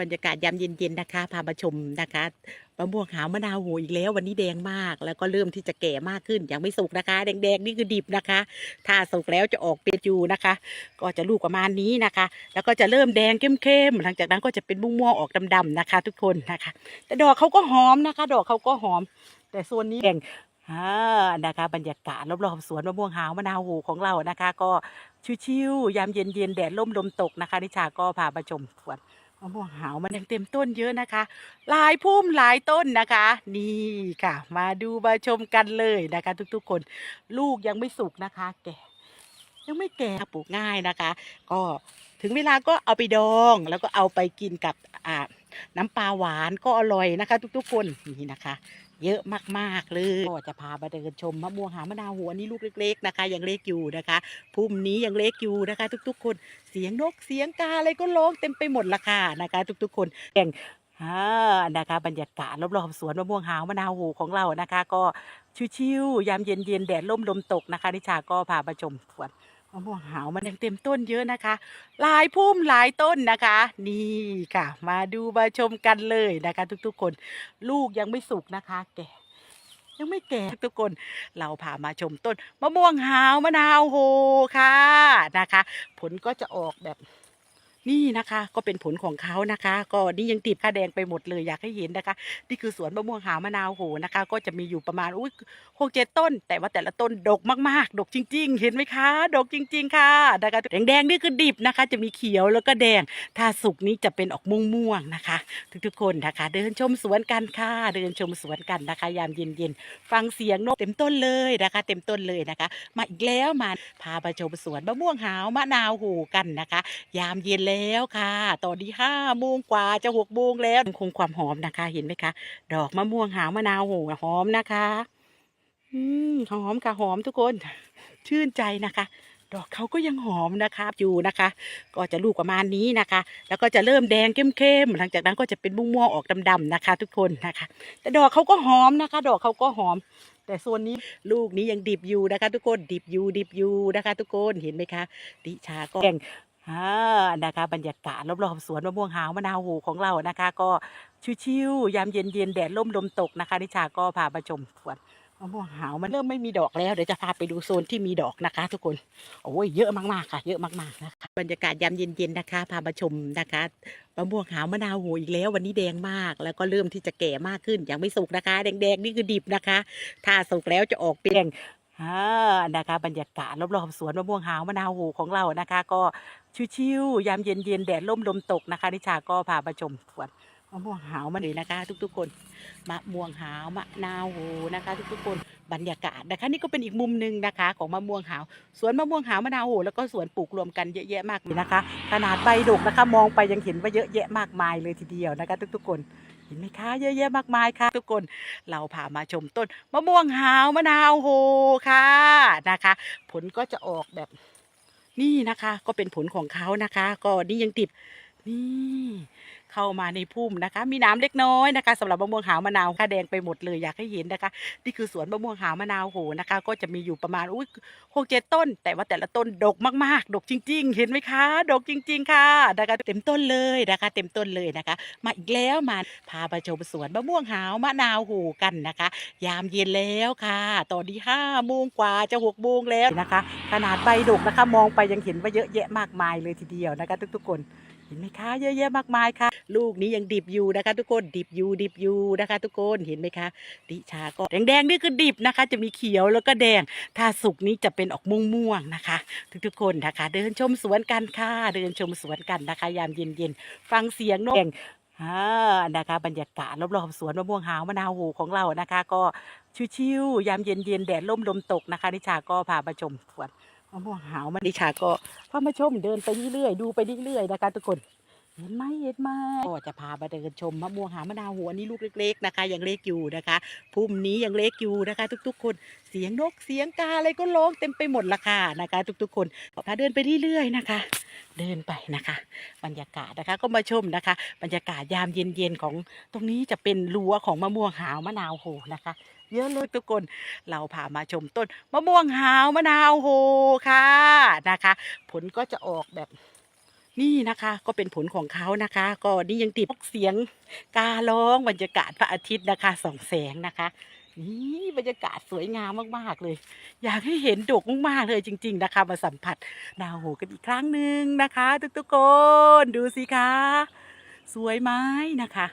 บรรยากาศยามเย็นๆนะคะพามาชมนะคะมะม่วงหาวมะนาวโหอีกแล้ววันนี้แดงมาก แล้วก็เริ่มที่จะแก่มากขึ้นยังไม่สุกนะคะ แดงๆนี่คือดิบนะคะ ถ้าสุกแล้วจะออกเป็นจูนะคะ ก็จะลูกประมาณนี้นะคะ แล้วก็จะเริ่มแดงเข้มๆหลังจากนั้นก็จะเป็นม่วงๆออกดำๆนะคะ ทุกคนนะคะ แต่ดอกเขาก็หอมนะคะ ดอกเขาก็หอม แต่โซนนี้แดงอ่านะคะบรรยากาศรอบๆสวนมะม่วงหาวมะนาวโหของเรานะคะ ก็ชิวๆยามเย็นๆแดดร่มลมตกนะคะนิชาก็พามาชมสวน มะม่วงหาวมันยังเต็มต้นเยอะนะคะ หลายพุ่มหลายต้นนะคะ นี่ค่ะ มาดูมาชมกันเลยนะคะ ทุกๆคน ลูกยังไม่สุกนะคะ แก่ยังไม่แก่ปลูกง่ายนะคะ ก็ถึงเวลาก็เอาไปดอง แล้วก็เอาไปกินกับอ่าน้ำปลาหวานก็อร่อยนะคะ ทุกๆคนนี่นะคะ เยอะมากๆเลยก็จะพามาเดินชมมะม่วงหาวมะนาวหัวนี่ลูกเล็ก ๆนะคะ ยังเล็กอยู่นะคะพุ่มนี้ยังเล็กอยู่นะคะ ทุกๆ คนเสียงนกเสียงกาอะไรก็ร้องเต็มไปหมดละค่ะนะคะ ทุกๆ คนแก่งอ่านะคะบรรยากาศรอบๆสวนมะม่วงหาวมะนาวโหของเรานะคะ ก็ชิวๆยามเย็นๆแดดร่มลมตกนะคะนิชาก็พามาชมสวนะม่วงหาวมันยังเต็มต้นเยอะนะคะ หลายพุ่มหลายต้นนะคะ นี่ค่ะ มาดูมาชมกันเลยนะคะ ทุกๆคน ลูกยังไม่สุกนะคะ แก่ยังไม่แก่ทุกคน เราพามาชมต้นมะม่วงหาวมะนาวโหค่ะนะคะ ผลก็จะออกแบบ นี่นะคะก็เป็นผลของเขานะคะ ก็นี่ยังติดค่าแดงไปหมดเลยอยากให้เห็นนะคะ นี่คือสวนมะม่วงหาวมะนาวโหนะคะ ก็จะมีอยู่ประมาณอุ้ยหกเจ็ดต้น แต่ว่าแต่ละต้นดกมากๆ ดกจริง ๆ เห็นไหมคะ ดกจริง ๆ ค่ะนะคะแดงๆนี่คือดิบนะคะ จะมีเขียวแล้วก็แดง ถ้าสุกนี้จะเป็นออกม่วงๆนะคะ ทุกๆคนนะคะ เดินชมสวนกันค่ะ เดินชมสวนกันนะคะ ยามเย็นๆฟังเสียงนกเต็มต้นเลยนะคะ เต็มต้นเลยนะคะ มาอีกแล้วมาพาไปชมสวนมะม่วงหาวมะนาวโหกันนะคะ ยามเย็นเลยแล้วค่ะ ตอนนี้ห้าโมงกว่าจะหกโมงแล้วคงความหอมนะคะ เห็นไหมคะ ดอกมะม่วงหาวมะนาวโหหอมนะคะ อืมหอมค่ะหอมทุกคน ชื่นใจนะคะ ดอกเขาก็ยังหอมนะคะอยู่นะคะ ก็จะลูกประมาณนี้นะคะ แล้วก็จะเริ่มแดงเข้มๆหลังจากนั้นก็จะเป็นม่วงๆออกดำๆนะคะ ทุกคนนะคะ แต่ดอกเขาก็หอมนะคะ ดอกเขาก็หอมแต่โซนนี้ลูกนี้ยังดิบอยู่นะคะ ทุกคนดิบอยู่ดิบอยู่นะคะ ทุกคนเห็นไหมคะดิชาก็แก่ง อ่านะคะบรรยากาศรอบๆสวนมะม่วงหาวมะนาวโหของเรานะคะ ก็ชิวๆยามเย็นๆแดดร่มลมตกนะคะ นิชาก็พามาชมสวนมะม่วงหาวมันเริ่มไม่มีดอกแล้วเดี๋ยวจะพาไปดูโซนที่มีดอกนะคะ ทุกคนโอ้ยเยอะมากๆค่ะ เยอะมากๆนะคะบรรยากาศยามเย็นๆนะคะพามาชมนะคะมะม่วงหาวมะนาวโหอีกแล้ววันนี้แดงมาก แล้วก็เริ่มที่จะแก่มากขึ้นยังไม่สุกนะคะ แดงๆนี่คือดิบนะคะ ถ้าสุกแล้วจะออกเป็นอ่านะคะ บรรยากาศรอบๆสวนมะม่วงหาวมะนาวโหของเรานะคะ ก็ ชิวๆยามเย็นๆแดดร่มลมตกนะคะนิชาก็พามาชมสวนมะม่วงหาวมันเลยนะคะ ทุกๆคนมะม่วงหาวมะนาวโหนะคะ ทุกๆคนบรรยากาศนะคะ นี่ก็เป็นอีกมุมหนึ่งนะคะ ของมะม่วงหาวสวนมะม่วงหาวมะนาวโหแล้วก็สวนปลูกรวมกันเยอะแยะมากเลยนะคะ ขนาดใบดกนะคะ มองไปยังเห็นว่าเยอะแยะมากมายเลยทีเดียวนะคะ ทุกๆคนเห็นไหมคะเยอะแยะมากมายค่ะ ทุกคนเราพามาชมต้นมะม่วงหาวมะนาวโหค่ะนะคะ ผลก็จะออกแบบ นี่นะคะ ก็เป็นผลของเขานะคะ ก็นี่ยังติดนี่ เข้ามาในพุ่มนะคะ มีน้ำเล็กน้อยนะคะสำหรับมะม่วงหาวมะนาวค่ะแดงไปหมดเลยอยากให้เห็นนะคะ นี่คือสวนมะม่วงหาวมะนาวโหนะคะ ก็จะมีอยู่ประมาณอุ้ยหกเจ็ดต้น แต่ว่าแต่ละต้นดกมากๆ ดกจริง ๆ เห็นไหมคะ ดกจริง ๆ ค่ะนะคะเต็มต้นเลยนะคะ เต็มต้นเลยนะคะ มาอีกแล้วมาพาไปชมสวนมะม่วงหาวมะนาวโหกันนะคะ ยามเย็นแล้วค่ะตอนนี้ห้าโมงกว่าจะหกโมงแล้วนะคะ ขนาดใบดกนะคะ มองไปยังเห็นว่าเยอะแยะมากมายเลยทีเดียวนะคะ ทุกๆคน เห็นไหมคะเยอะแยะมากมายค่ะ ลูกนี้ยังดิบอยู่นะคะ ทุกคนดิบอยู่ดิบอยู่นะคะ ทุกคนเห็นไหมคะดิชาก็แดงๆนี่คือดิบนะคะ จะมีเขียวแล้วก็แดง ถ้าสุกนี้จะเป็นออกม่วงๆนะคะ ทุกๆคนนะคะ เดินชมสวนกันค่ะ เดินชมสวนกันนะคะ ยามเย็นๆฟังเสียงนกอ่านะคะบรรยากาศรอบๆสวนมะม่วงหาวมะนาวโหของเรานะคะ ก็ชิวๆยามเย็นๆแดดร่มลมตกนะคะนิชาก็พามาชมสวน มะม่วงหาวมันดิชาก็พามาชมเดินไปเรื่อยๆดูไปเรื่อยๆนะคะทุกคนเห็นไหมเห็นไหมก็จะพามาเดินชมมะม่วงหาวมะนาวหัวนี่ลูกเล็ก ๆนะคะ ยังเล็กอยู่นะคะพุ่มนี้ยังเล็กอยู่นะคะ ทุกๆ คนเสียงนกเสียงกาอะไรก็ร้องเต็มไปหมดละค่ะนะคะ ทุกๆ คนพาเดินไปเรื่อยๆนะคะ เดินไปนะคะ บรรยากาศนะคะก็มาชมนะคะ บรรยากาศยามเย็นๆของตรงนี้จะเป็นรั้วของมะม่วงหาวมะนาวโหนะคะ เยอะเลยทุกคน เราพามาชมต้นมะม่วงหาวมะนาวโหค่ะนะคะ ผลก็จะออกแบบนี่นะคะก็เป็นผลของเขานะคะ ก็นี่ยังติดเสียงการ้องบรรยากาศพระอาทิตย์นะคะส่องแสงนะคะนี่บรรยากาศสวยงามมากๆเลย อยากให้เห็นดกมากๆเลยจริง ๆ นะคะ มาสัมผัสดาวโหกันอีกครั้งหนึ่งนะคะ ทุกๆคนดูสิคะ สวยไหมนะคะ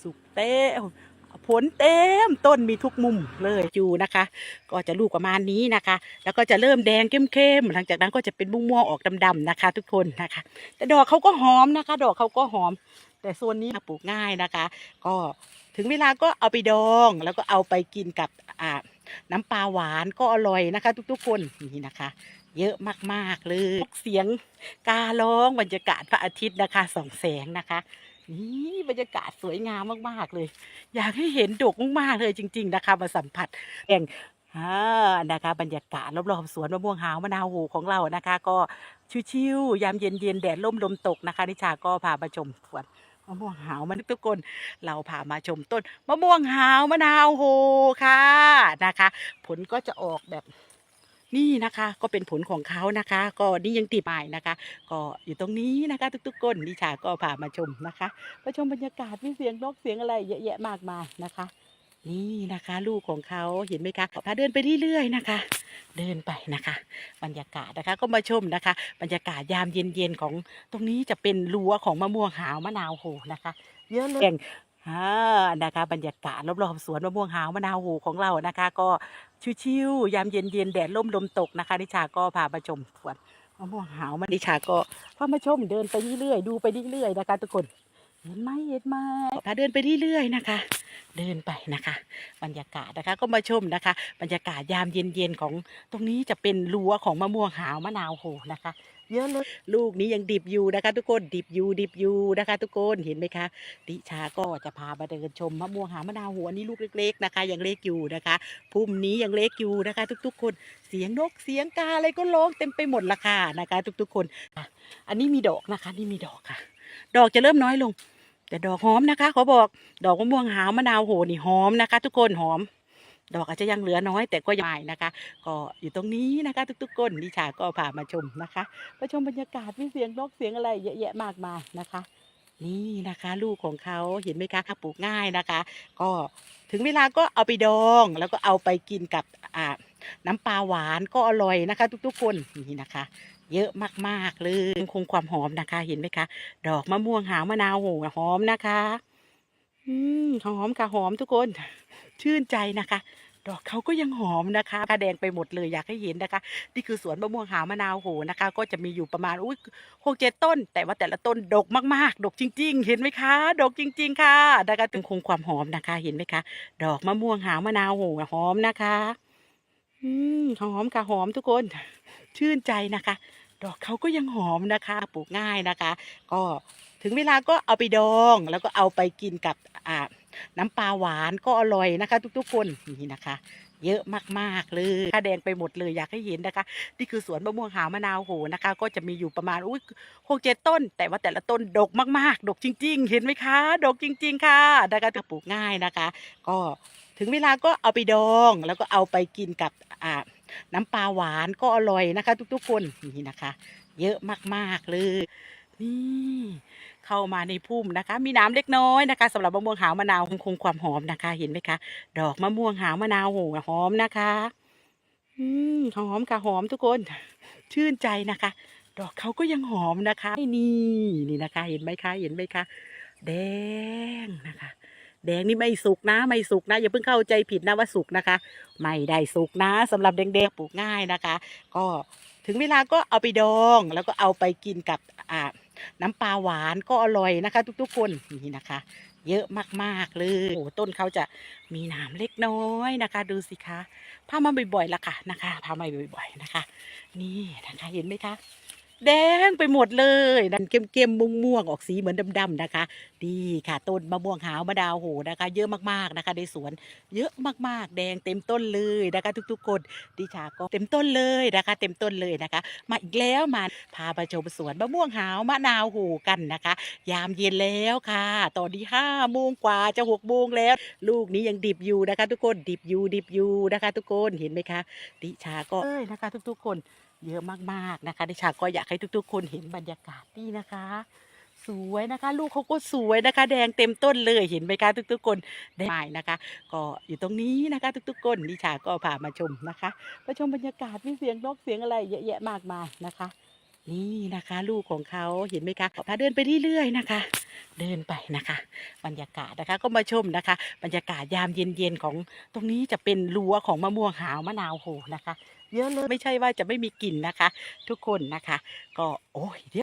สุกเต้ ผลเต็มต้นมีทุกมุมเลยอยู่นะคะ ก็จะลูกประมาณนี้นะคะ แล้วก็จะเริ่มแดงเข้มๆหลังจากนั้นก็จะเป็นม่วงๆออกดำๆนะคะ ทุกคนนะคะ แต่ดอกเขาก็หอมนะคะ ดอกเขาก็หอม แต่โซนนี้ปลูกง่ายนะคะ ก็ถึงเวลาก็เอาไปดองแล้วก็เอาไปกินกับอ่าน้ำปลาหวานก็อร่อยนะคะ ทุกๆคนนี่นะคะ เยอะมากๆเลยเสียงการ้องบรรยากาศพระอาทิตย์นะคะส่องแสงนะคะ นี่บรรยากาศสวยงามมากๆเลย อยากให้เห็นดกมากๆเลยจริง ๆ นะคะ มาสัมผัสแองอ่านะคะบรรยากาศรอบๆสวนมะม่วงหาวมะนาวโหของเรานะคะ ก็ชิวๆยามเย็นๆแดดร่มลมตกนะคะ นิชาก็พามาชมสวนมะม่วงหาวมันทุกคนเราพามาชมต้นมะม่วงหาวมะนาวโหค่ะนะคะ ผลก็จะออกแบบ นี่นะคะก็เป็นผลของเขานะคะ ก็นี่ยังติดใหม่นะคะ ก็อยู่ตรงนี้นะคะ ทุกๆคนนิชาก็พามาชมนะคะมาชมบรรยากาศมีเสียงนกเสียงอะไรเยอะแยะมากมายนะคะ นี่นะคะ ลูกของเขาเห็นไหมคะพาเดินไปเรื่อยๆนะคะ เดินไปนะคะ บรรยากาศนะคะก็มาชมนะคะ บรรยากาศยามเย็นๆของตรงนี้จะเป็นรั้วของมะม่วงหาวมะนาวโหนะคะ เยอะเลย อ่านะคะบรรยากาศรอบๆสวนมะม่วงหาวมะนาวโหของเรานะคะ ก็ชิวๆยามเย็นๆแดดร่มลมตกนะคะนิชาก็พามาชมสวนมะม่วงหาวมันนิชาก็พามาชมเดินไปเรื่อยๆดูไปเรื่อยๆนะคะทุกคนเห็นไหมเห็นไหมพาเดินไปเรื่อยๆนะคะ เดินไปนะคะ บรรยากาศนะคะก็มาชมนะคะ บรรยากาศยามเย็นๆของตรงนี้จะเป็นรั้วของมะม่วงหาวมะนาวโหนะคะ เยอะเลย ลูกนี้ยังดิบอยู่นะคะ ทุกคนดิบอยู่ดิบอยู่นะคะ ทุกคนเห็นไหมคะดิชาก็จะพามาเดินชมมะม่วงหามะนาวโหอันนี้ลูกเล็กๆนะคะ ยังเล็กอยู่นะคะพุ่มนี้ยังเล็กอยู่นะคะ ทุกๆ คนเสียงนกเสียงกาอะไรก็ร้องเต็มไปหมดละค่ะนะคะ ทุกๆ คนอันนี้มีดอกนะคะ นี่มีดอกค่ะ ดอกจะเริ่มน้อยลง แต่ดอกหอมนะคะขาบอกดอกมะม่วงหาวมะนาวโหนี่หอมนะคะ ทุกคนหอม ดอกอาจจะยังเหลือน้อยแต่ก็ยังไม่นะคะ ก็อยู่ตรงนี้นะคะ ทุกๆคนนิชาก็พามาชมนะคะมาชมบรรยากาศมีเสียงนกเสียงอะไรเยอะแยะมากมายนะคะ นี่นะคะ ลูกของเขาเห็นไหมคะปลูกง่ายนะคะ ก็ถึงเวลาก็เอาไปดอง แล้วก็เอาไปกินกับอ่าน้ำปลาหวานก็อร่อยนะคะ ทุกๆคนนี่นะคะ เยอะมากๆเลยคงความหอมนะคะ เห็นไหมคะ ดอกมะม่วงหาวมะนาวโหหอมนะคะ อืมหอมค่ะหอมทุกคน ชื่นใจนะคะ ดอกเขาก็ยังหอมนะคะกระแดงไปหมดเลยอยากให้เห็นนะคะ นี่คือสวนมะม่วงหาวมะนาวโหนะคะ ก็จะมีอยู่ประมาณอุ้ยหกเจ็ดต้น แต่ว่าแต่ละต้นดกมากๆ ดกจริง ๆ เห็นไหมคะ ดกจริง ๆ ค่ะนะคะยังคงความหอมนะคะ เห็นไหมคะ ดอกมะม่วงหาวมะนาวโหหอมนะคะ อืมหอมค่ะหอมทุกคน ชื่นใจนะคะ ดอกเขาก็ยังหอมนะคะ ปลูกง่ายนะคะ ก็ถึงเวลาก็เอาไปดองแล้วก็เอาไปกินกับ น้ำปลาหวานก็อร่อยนะคะ ทุกๆคนนี่นะคะ เยอะมากๆเลยค่าแดงไปหมดเลยอยากให้เห็นนะคะ นี่คือสวนมะม่วงหาวมะนาวโหนะคะ ก็จะมีอยู่ประมาณอุ้ยหกเจ็ดต้น แต่ว่าแต่ละต้นดกมากๆ ดกจริง ๆ เห็นไหมคะ ดกจริง ๆ ค่ะนะคะจะปลูกง่ายนะคะ ก็ถึงเวลาก็เอาไปดองแล้วก็เอาไปกินกับอ่าน้ำปลาหวานก็อร่อยนะคะ ทุกๆคนนี่นะคะ เยอะมากๆเลยนี่ เข้ามาในพุ่มนะคะ มีน้ำเล็กน้อยนะคะสำหรับมะม่วงหาวมะนาวคงคงความหอมนะคะ เห็นไหมคะ ดอกมะม่วงหาวมะนาวโหหอมนะคะ อืมหอมค่ะหอมทุกคน ชื่นใจนะคะ ดอกเขาก็ยังหอมนะคะนี่นี่นะคะ เห็นไหมคะเห็นไหมคะ แดงนะคะแดงนี่ไม่สุกนะไม่สุกนะอย่าเพิ่งเข้าใจผิดนะว่าสุกนะคะ ไม่ได้สุกนะสำหรับแดงๆปลูกง่ายนะคะ ก็ถึงเวลาก็เอาไปดองแล้วก็เอาไปกินกับอ่า น้ำปลาหวานก็อร่อยนะคะ ทุกๆคนนี่นะคะ เยอะมากๆเลยโอ้ต้นเขาจะมีหนามเล็กน้อยนะคะ ดูสิคะพามาบ่อยๆละค่ะนะคะพามาบ่อย ๆนะคะ นี่นะคะเห็นไหมคะ แดงไปหมดเลยนั่นเข้มๆม่วงๆออกสีเหมือนดำๆนะคะ ดีค่ะต้นมะม่วงหาวมะดาวโหนะคะ เยอะมากๆนะคะในสวน เยอะมากๆ แดงเต็มต้นเลยนะคะ ทุกๆคนดิชาก็เต็มต้นเลยนะคะ เต็มต้นเลยนะคะ มาอีกแล้วมาพาไปชมสวนมะม่วงหาวมะนาวโหกันนะคะ ยามเย็นแล้วค่ะ ตอนนี้ห้าโมงกว่าจะหกโมงแล้ว ลูกนี้ยังดิบอยู่นะคะ ทุกคนดิบอยู่ดิบอยู่นะคะ ทุกคนเห็นไหมคะ ดิชาก็เอ้ยนะคะ ทุกๆคน เยอะมากๆนะคะดิฉันก็อยากให้ทุกๆ คนเห็นบรรยากาศนี่นะคะ สวยนะคะ ลูกเขาก็สวยนะคะ แดงเต็มต้นเลยเห็นไหมคะทุกๆ คนได้ไหมนะคะ ก็อยู่ตรงนี้นะคะ ทุกๆ คนดิฉันก็พามาชมนะคะมาชมบรรยากาศมีเสียงนกเสียงอะไรเยอะแยะมากมายนะคะ นี่นะคะ ลูกของเขาเห็นไหมคะพาเดินไปเรื่อยๆนะคะเดินไปนะคะ บรรยากาศนะคะก็มาชมนะคะ บรรยากาศยามเย็นๆของตรงนี้จะเป็นรั้วของมะม่วงหาวมะนาวโหนะคะ เยอะเลยไม่ใช่ว่าจะไม่มีกลิ่นนะคะ ทุกคนนะคะ ก็โอ้ยเดี๋ย